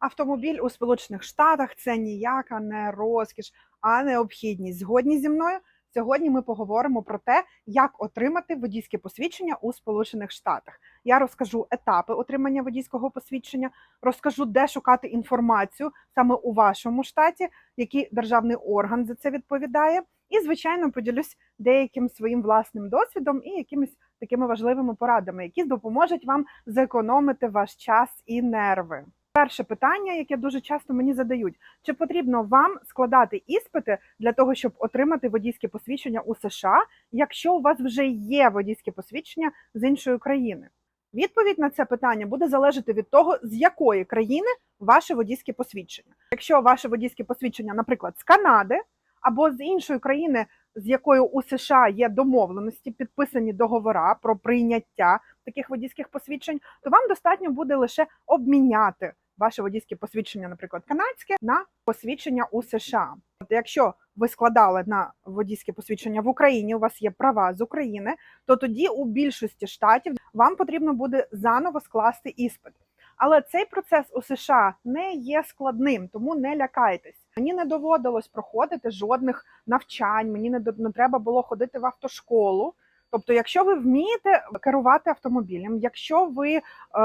Автомобіль у Сполучених Штатах це ніяка не розкіш, а необхідність. Згодні зі мною. Сьогодні ми поговоримо про те, як отримати водійське посвідчення у Сполучених Штатах. Я розкажу етапи отримання водійського посвідчення, розкажу, де шукати інформацію саме у вашому штаті, який державний орган за це відповідає. І, звичайно, поділюсь деяким своїм власним досвідом і якимись такими важливими порадами, які допоможуть вам зекономити ваш час і нерви. Перше питання, яке дуже часто мені задають: чи потрібно вам складати іспити для того, щоб отримати водійське посвідчення у США, якщо у вас вже є водійське посвідчення з іншої країни? Відповідь на це питання буде залежати від того, з якої країни ваше водійське посвідчення. Якщо ваше водійське посвідчення, наприклад, з Канади або з іншої країни, з якою у США є домовленості, підписані договора про прийняття таких водійських посвідчень, то вам достатньо буде лише обміняти ваше водійське посвідчення, наприклад, канадське, на посвідчення у США. От якщо ви складали на водійське посвідчення в Україні, у вас є права з України, то тоді у більшості штатів вам потрібно буде заново скласти іспит. Але цей процес у США не є складним, тому не лякайтесь. Мені не доводилось проходити жодних навчань, мені не, не треба було ходити в автошколу. Тобто, якщо ви вмієте керувати автомобілем, якщо ви е,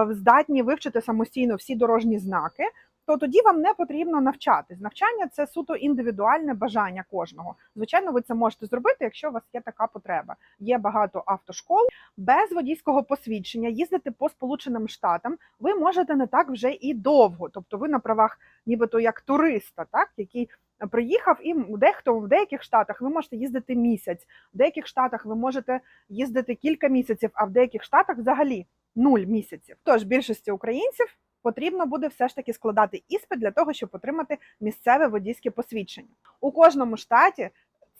здатні вивчити самостійно всі дорожні знаки, то тоді вам не потрібно навчатись. Навчання це суто індивідуальне бажання кожного. Звичайно, ви це можете зробити, якщо у вас є така потреба. Є багато автошкол без водійського посвідчення. Їздити по Сполученим Штатам ви можете не так вже і довго. Тобто, ви на правах, нібито як туриста, так який приїхав, і дехто в деяких штатах ви можете їздити місяць, в деяких штатах ви можете їздити кілька місяців, а в деяких штатах взагалі нуль місяців. Тож більшості українців потрібно буде все ж таки складати іспит для того, щоб отримати місцеве водійське посвідчення. У кожному штаті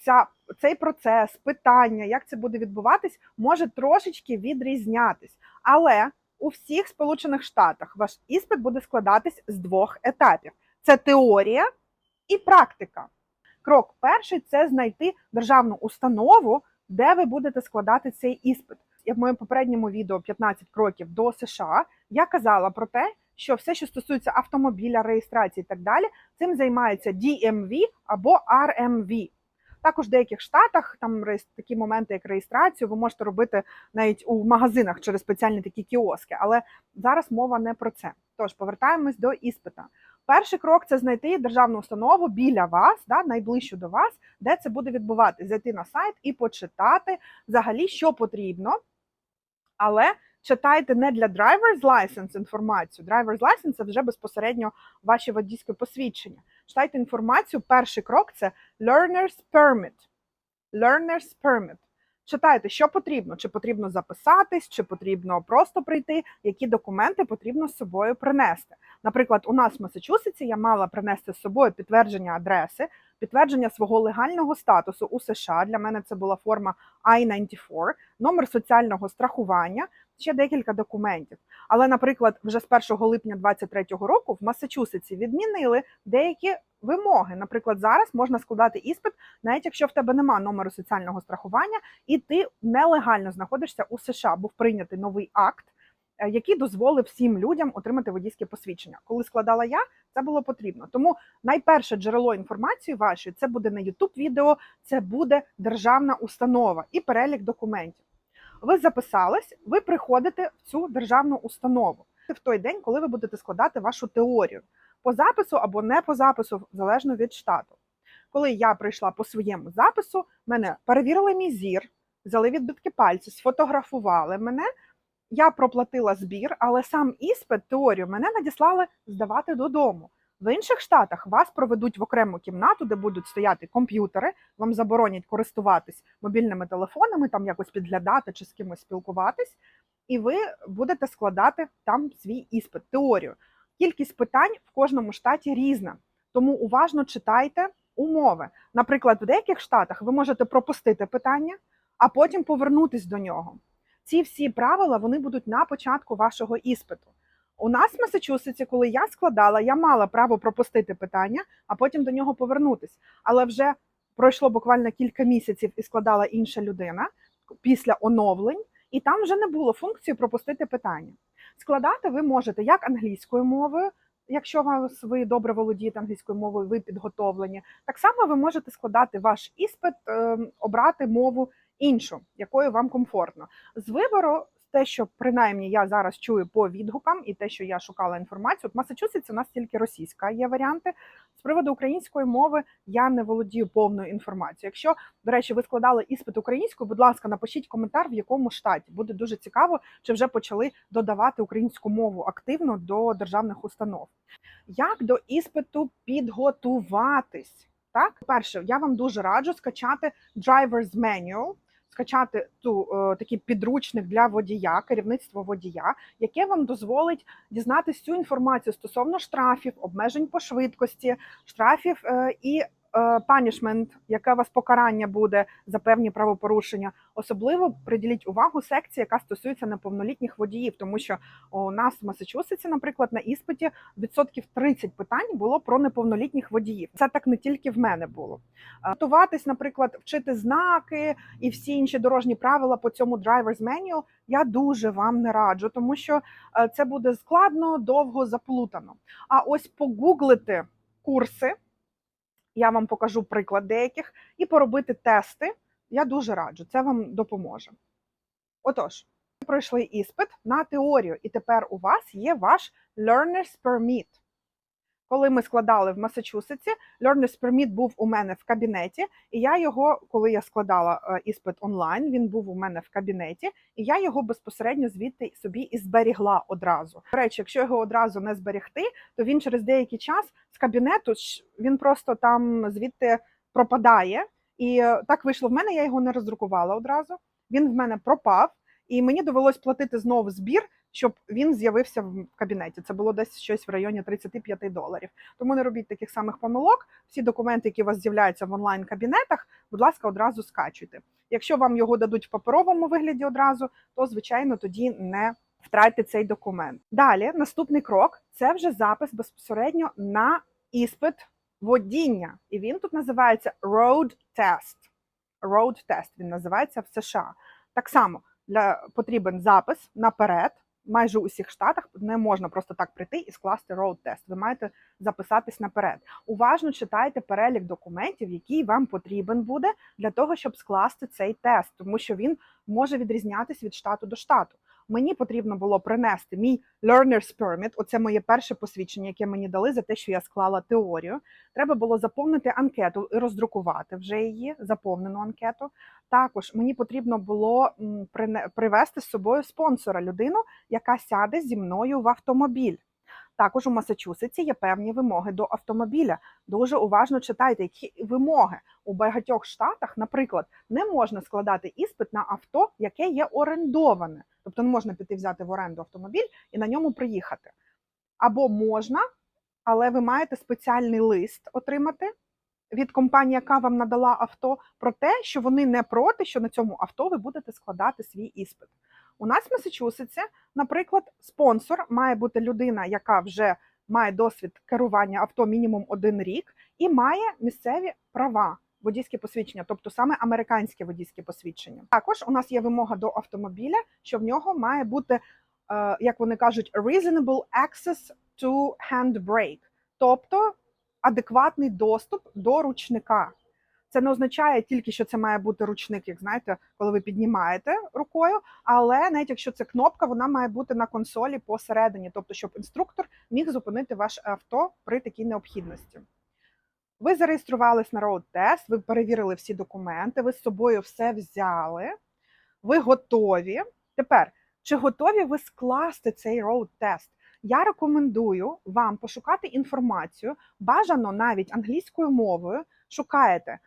ця, цей процес, питання, як це буде відбуватись, може трошечки відрізнятись. Але у всіх Сполучених Штатах ваш іспит буде складатись з двох етапів: це теорія і практика. Крок перший це знайти державну установу, де ви будете складати цей іспит. Як в моєму попередньому відео 15 кроків до США, я казала про те, що все, що стосується автомобіля, реєстрації і так далі, цим займається DMV або RMV. Також в деяких штатах там такі моменти, як реєстрацію, ви можете робити навіть у магазинах через спеціальні такі кіоски. Але зараз мова не про це. Тож повертаємось до іспита. Перший крок це знайти державну установу біля вас, да, найближчу до вас, де це буде відбуватися. Зайти на сайт і почитати взагалі, що потрібно. Але читайте не для driver's license інформацію. Driver's license – це вже безпосередньо ваші водійське посвідчення. Читайте інформацію. Перший крок це learner's permit. Learner's permit. Читайте, що потрібно, чи потрібно записатись, чи потрібно просто прийти, які документи потрібно з собою принести. Наприклад, у нас в Масачусетсі я мала принести з собою підтвердження адреси, підтвердження свого легального статусу у США. Для мене це була форма I-94, номер соціального страхування, ще декілька документів. Але, наприклад, вже з 1 липня 2023 року в Масачусетсі відмінили деякі вимоги. Наприклад, зараз можна складати іспит, навіть якщо в тебе нема номеру соціального страхування, і ти нелегально знаходишся у США. Був прийнятий новий акт, е, який дозволив всім людям отримати водійське посвідчення. Коли складала я, це було потрібно. Тому найперше джерело інформації вашої це буде не youtube відео, це буде державна установа і перелік документів. Ви записались, ви приходите в цю державну установу в той день, коли ви будете складати вашу теорію по запису або не по запису, залежно від штату. Коли я прийшла по своєму запису, мене перевірили мій зір, взяли відбитки пальців, сфотографували мене. Я проплатила збір, але сам іспит, теорію мене надіслали здавати додому. В інших штатах вас проведуть в окрему кімнату, де будуть стояти комп'ютери, вам заборонять користуватись мобільними телефонами, там якось підглядати чи з кимось спілкуватись, і ви будете складати там свій іспит, теорію. Кількість питань в кожному штаті різна, тому уважно читайте умови. Наприклад, в деяких штатах ви можете пропустити питання, а потім повернутись до нього. Ці всі правила вони будуть на початку вашого іспиту. У нас в Масачусетсі, коли я складала, я мала право пропустити питання, а потім до нього повернутись. Але вже пройшло буквально кілька місяців і складала інша людина після оновлень, і там вже не було функції пропустити питання. Складати ви можете як англійською мовою, якщо вас ви добре володієте англійською мовою, ви підготовлені. Так само ви можете складати ваш іспит, е, обрати мову іншу, якою вам комфортно. З вибору, те, що принаймні я зараз чую по відгукам, і те, що я шукала інформацію, от Масачусетс у нас тільки російська є варіанти. З приводу української мови я не володію повною інформацією. Якщо, до речі, ви складали іспит українською, будь ласка, напишіть коментар, в якому штаті буде дуже цікаво, чи вже почали додавати українську мову активно до державних установ. Як до іспиту підготуватись? Так, перше, я вам дуже раджу скачати Driver's Manual, скачати ту е, такий підручник для водія, керівництво водія, яке вам дозволить дізнатися цю інформацію стосовно штрафів, обмежень по швидкості, штрафів е, і панішмент, яке у вас покарання буде за певні правопорушення. Особливо приділіть увагу секції, яка стосується неповнолітніх водіїв, тому що у нас в Масачусетсі, наприклад, на іспиті відсотків 30 питань було про неповнолітніх водіїв. Це так не тільки в мене було. Е, Готуватись, наприклад, вчити знаки і всі інші дорожні правила по цьому Driver's Manual я дуже вам не раджу, тому що е, це буде складно, довго заплутано. А ось погуглити курси. Я вам покажу приклад деяких, і поробити тести. Я дуже раджу, це вам допоможе. Отож, ви пройшли іспит на теорію, і тепер у вас є ваш Learner's Permit. Коли ми складали в Масачусетсі, Learner's Permit був у мене в кабінеті, і я його, коли я складала е, іспит онлайн, він був у мене в кабінеті, і я його безпосередньо звідти собі і зберігла одразу. До речі, якщо його одразу не зберегти, то він через деякий час з кабінету він просто там звідти пропадає. І е, так вийшло в мене, я його не роздрукувала одразу. Він в мене пропав, і мені довелось платити знову збір, щоб він з'явився в кабінеті. Це було десь щось в районі 35 доларів. Тому не робіть таких самих помилок. Всі документи, які у вас з'являються в онлайн кабінетах, будь ласка, одразу скачуйте. Якщо вам його дадуть в паперовому вигляді одразу, то звичайно тоді не втратьте цей документ. Далі, наступний крок це вже запис безпосередньо на іспит водіння. І він тут називається Road Test. Road Test він називається в США. Так само для потрібен запис наперед. Майже у всіх штатах не можна просто так прийти і скласти роуд-тест. Ви маєте записатись наперед. Уважно читайте перелік документів, який вам потрібен буде для того, щоб скласти цей тест, тому що він може відрізнятися від штату до штату. Мені потрібно було принести мій Learner's Permit, оце моє перше посвідчення, яке мені дали за те, що я склала теорію. Треба було заповнити анкету і роздрукувати вже її, заповнену анкету. Також мені потрібно було привести з собою спонсора, людину, яка сяде зі мною в автомобіль. Також у Масачусетсі є певні вимоги до автомобіля. Дуже уважно читайте, які вимоги у багатьох штатах, наприклад, не можна складати іспит на авто, яке є орендоване. Тобто не можна піти взяти в оренду автомобіль і на ньому приїхати. Або можна, але ви маєте спеціальний лист отримати від компанії, яка вам надала авто, про те, що вони не проти, що на цьому авто ви будете складати свій іспит. У нас в Масачусетсі, наприклад, спонсор має бути людина, яка вже має досвід керування авто мінімум один рік, і має місцеві права. Водійське посвідчення, тобто саме американське водійське посвідчення. Також у нас є вимога до автомобіля, що в нього має бути, е, як вони кажуть, reasonable access to handbrake, тобто адекватний доступ до ручника. Це не означає тільки, що це має бути ручник, як знаєте, коли ви піднімаєте рукою, але навіть якщо це кнопка, вона має бути на консолі посередині, тобто, щоб інструктор міг зупинити ваше авто при такій необхідності. Ви зареєструвались на road тест, ви перевірили всі документи, ви з собою все взяли, ви готові. Тепер, чи готові ви скласти цей road тест? Я рекомендую вам пошукати інформацію, бажано навіть англійською мовою. Шукаєте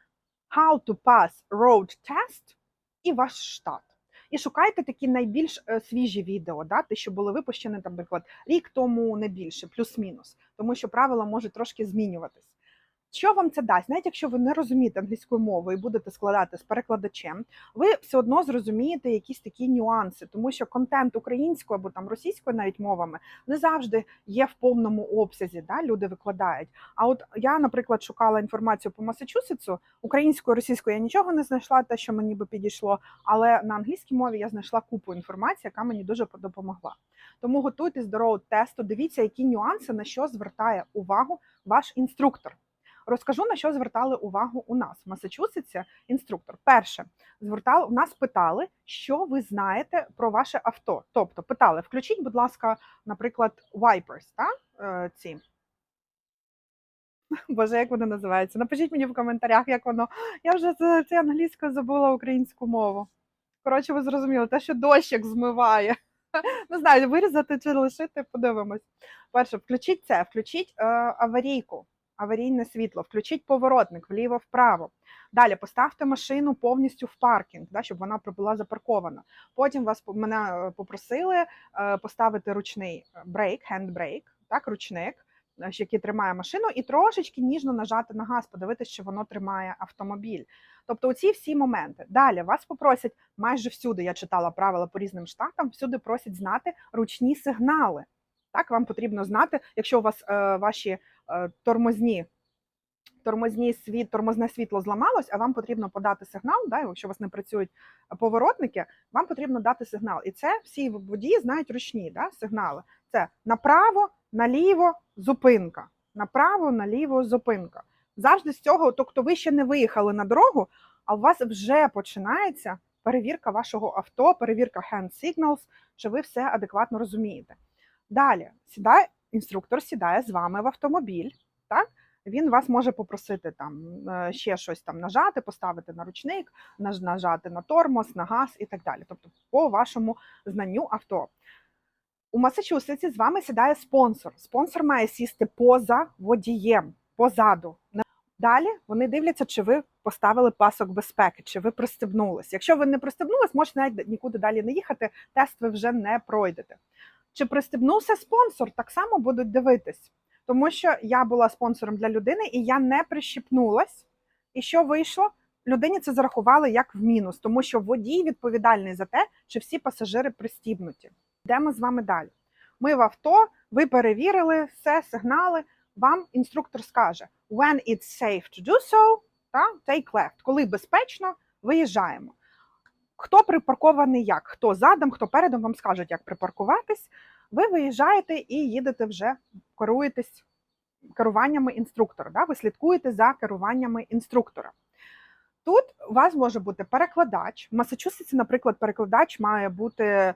How to pass road test і ваш штат. І шукайте такі найбільш е, свіжі відео, да, те, що були випущені, наприклад, рік тому не більше, плюс-мінус, тому що правила можуть трошки змінюватись. Що вам це дасть? Навіть якщо ви не розумієте англійською мовою і будете складати з перекладачем, ви все одно зрозумієте якісь такі нюанси, тому що контент українською або там російською навіть мовами не завжди є в повному обсязі. Да? Люди викладають. А от я, наприклад, шукала інформацію по Масачусетсу, українською, російською я нічого не знайшла, те, що мені би підійшло, але на англійській мові я знайшла купу інформації, яка мені дуже допомогла. Тому готуйтесь до роуд-тесту, дивіться, які нюанси на що звертає увагу ваш інструктор. Розкажу на що звертали увагу у нас в Масачусетсі. Інструктор. Перше, звертали нас питали, що ви знаєте про ваше авто. Тобто питали, включіть, будь ласка, наприклад, wipers, та? Е, ці. Боже, як вони називаються? Напишіть мені в коментарях, як воно. Я вже це англійською забула українську мову. Коротше, ви зрозуміли, те, що дощик змиває. Не знаю, вирізати чи лишити, подивимось. Перше, включіть це, включіть е, аварійку, аварійне світло, включіть поворотник вліво-вправо. Далі поставте машину повністю в паркінг, да, щоб вона була запаркована. Потім вас мене е, попросили е, поставити ручний брейк, хендбрейк, так, ручник, е, який тримає машину, і трошечки ніжно нажати на газ, подивитися, що воно тримає автомобіль. Тобто, оці всі моменти. Далі вас попросять майже всюди. Я читала правила по різним штатам. Всюди просять знати ручні сигнали. Так, вам потрібно знати, якщо у вас е, ваші е, тормозні. Тормозні світ, тормозне світло зламалось, а вам потрібно подати сигнал. Да, якщо у вас не працюють поворотники, вам потрібно дати сигнал. І це всі водії знають ручні да, сигнали. Це направо, наліво, зупинка. Направо, наліво, зупинка. Завжди з цього, тобто ви ще не виїхали на дорогу, а у вас вже починається перевірка вашого авто, перевірка hand signals, що ви все адекватно розумієте. Далі сідає інструктор, сідає з вами в автомобіль. Так? Він вас може попросити там е, ще щось там нажати, поставити на ручник, наж- нажати на тормоз, на газ і так далі. Тобто, по вашому знанню авто. У Масачусетсі з вами сідає спонсор. Спонсор має сісти поза водієм, позаду. Далі вони дивляться, чи ви поставили пасок безпеки, чи ви пристебнулись. Якщо ви не пристебнулись, можете навіть нікуди далі не їхати, тест ви вже не пройдете. Чи пристебнувся спонсор, так само будуть дивитись. Тому що я була спонсором для людини і я не прищепнулась. І що вийшло? Людині це зарахували як в мінус, тому що водій відповідальний за те, чи всі пасажири пристібнуті. Йдемо з вами далі. Ми в авто, ви перевірили все, сигнали. Вам інструктор скаже: when it's safe to do so, та, take left. Коли безпечно, виїжджаємо. Хто припаркований як? Хто задом, хто передом вам скажуть, як припаркуватись. Ви виїжджаєте і їдете вже, керуєтесь керуваннями інструктора. Да? Ви слідкуєте за керуваннями інструктора. Тут у вас може бути перекладач. В Масачусетсі, наприклад, перекладач має бути,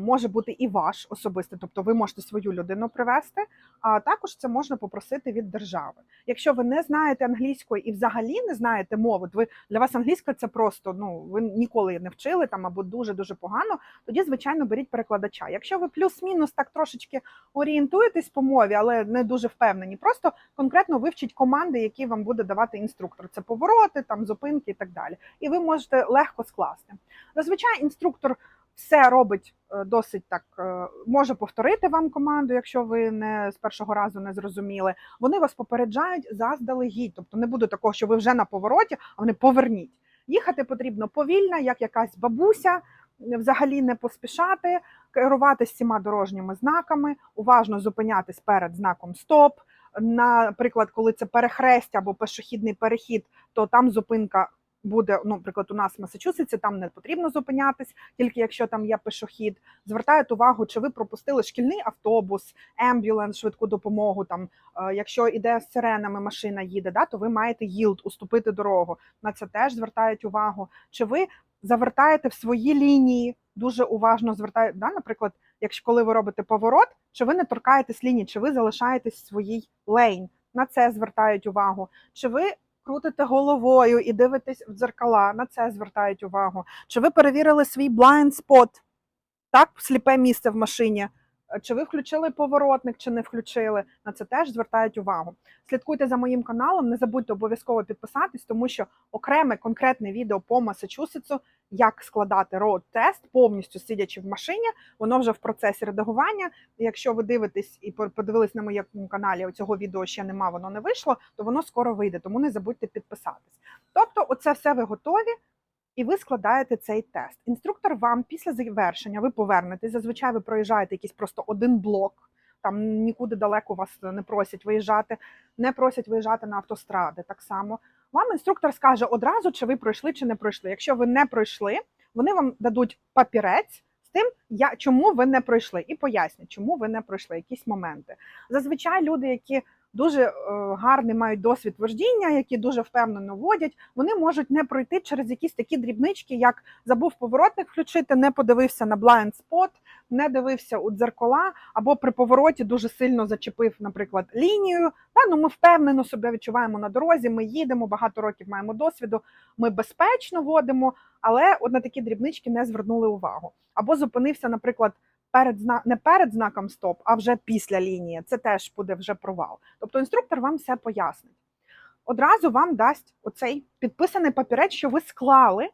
може бути і ваш особистий, тобто ви можете свою людину привезти, а також це можна попросити від держави. Якщо ви не знаєте англійської і взагалі не знаєте мови, ви для вас англійська це просто ну ви ніколи не вчили там або дуже дуже погано. Тоді, звичайно, беріть перекладача. Якщо ви плюс-мінус так трошечки орієнтуєтесь по мові, але не дуже впевнені, просто конкретно вивчіть команди, які вам буде давати інструктор. Це повороти, там зупинки і так далі. І ви можете легко скласти. Зазвичай інструктор все робить е, досить так, е, може повторити вам команду, якщо ви не з першого разу не зрозуміли. Вони вас попереджають заздалегідь, тобто не буде такого, що ви вже на повороті, а вони поверніть. Їхати потрібно повільно, як якась бабуся, взагалі не поспішати, керуватися всіма дорожніми знаками, уважно зупинятись перед знаком стоп. Наприклад, коли це перехрестя або пішохідний перехід, то там зупинка буде, ну, наприклад, у нас в Масачусетсі, там не потрібно зупинятись, тільки якщо там є пішохід. Звертають увагу, чи ви пропустили шкільний автобус, ембюленс, швидку допомогу. Там, е, якщо іде з сиренами, машина їде, да, то ви маєте їлд, уступити дорогу. На це теж звертають увагу. Чи ви завертаєте в свої лінії, дуже уважно звертають, да, наприклад, якщо коли ви робите поворот, чи ви не торкаєтесь лінії, чи ви залишаєтесь в своїй лейн. На це звертають увагу. Чи ви крутите головою і дивитесь в дзеркала, на це звертають увагу. Чи ви перевірили свій blind spot, так, сліпе місце в машині? Е, Чи ви включили поворотник, чи не включили? На це теж звертають увагу. Слідкуйте за моїм каналом, не забудьте обов'язково підписатись, тому що окреме конкретне відео по Масачусетсу як складати роад тест, повністю сидячи в машині. Воно вже в процесі редагування. Якщо ви дивитесь і по- подивились на моєму каналі, цього відео ще нема, воно не вийшло, то воно скоро вийде, тому не забудьте підписатись. Тобто, оце все ви готові. І ви складаєте цей тест. Інструктор вам після завершення ви повернетесь. Зазвичай ви проїжджаєте якийсь просто один блок. Там нікуди далеко вас не просять виїжджати, не просять виїжджати на автостради. Так само вам інструктор скаже одразу, чи ви пройшли, чи не пройшли. Якщо ви не пройшли, вони вам дадуть папірець тим, я, чому ви не пройшли, і пояснять, чому ви не пройшли якісь моменти. Зазвичай люди, які дуже е, гарний мають досвід вождіння, які дуже впевнено водять, вони можуть не пройти через якісь такі дрібнички, як забув поворотник включити, не подивився на blind spot, не дивився у дзеркала, або при повороті дуже сильно зачепив, наприклад, лінію. Та ну ми впевнено себе відчуваємо на дорозі. Ми їдемо багато років, маємо досвіду. Ми безпечно водимо, але от на такі дрібнички не звернули увагу. Або зупинився, наприклад. Перед не перед знаком стоп, а вже після лінії. Це теж буде вже провал. Тобто інструктор вам все пояснить. Одразу вам дасть оцей підписаний папірець, що ви склали.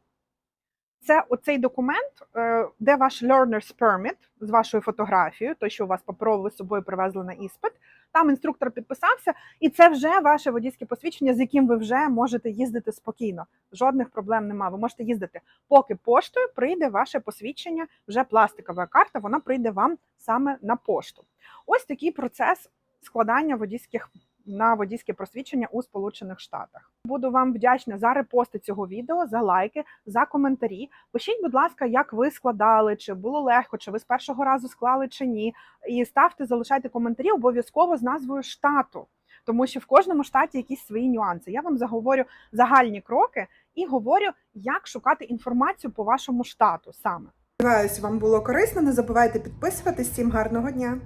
Це оцей документ, е, де ваш learner's permit з вашою фотографією, той, що у вас паперово ви з собою привезли на іспит. Там інструктор підписався, і це вже ваше водійське посвідчення, з яким ви вже можете їздити спокійно. Жодних проблем немає. Ви можете їздити, поки поштою прийде ваше посвідчення, вже пластикова карта, вона прийде вам саме на пошту. Ось такий процес складання водійських на водійське просвідчення у Сполучених Штатах. Буду вам вдячна за репости цього відео, за лайки, за коментарі. Пишіть, будь ласка, як ви складали, чи було легко, чи ви з першого разу склали, чи ні. І ставте, залишайте коментарі обов'язково з назвою штату, тому що в кожному штаті якісь свої нюанси. Я вам заговорю загальні кроки і говорю, як шукати інформацію по вашому штату саме. Сподіваюсь, вам було корисно. Не забувайте підписуватись. Всім гарного дня!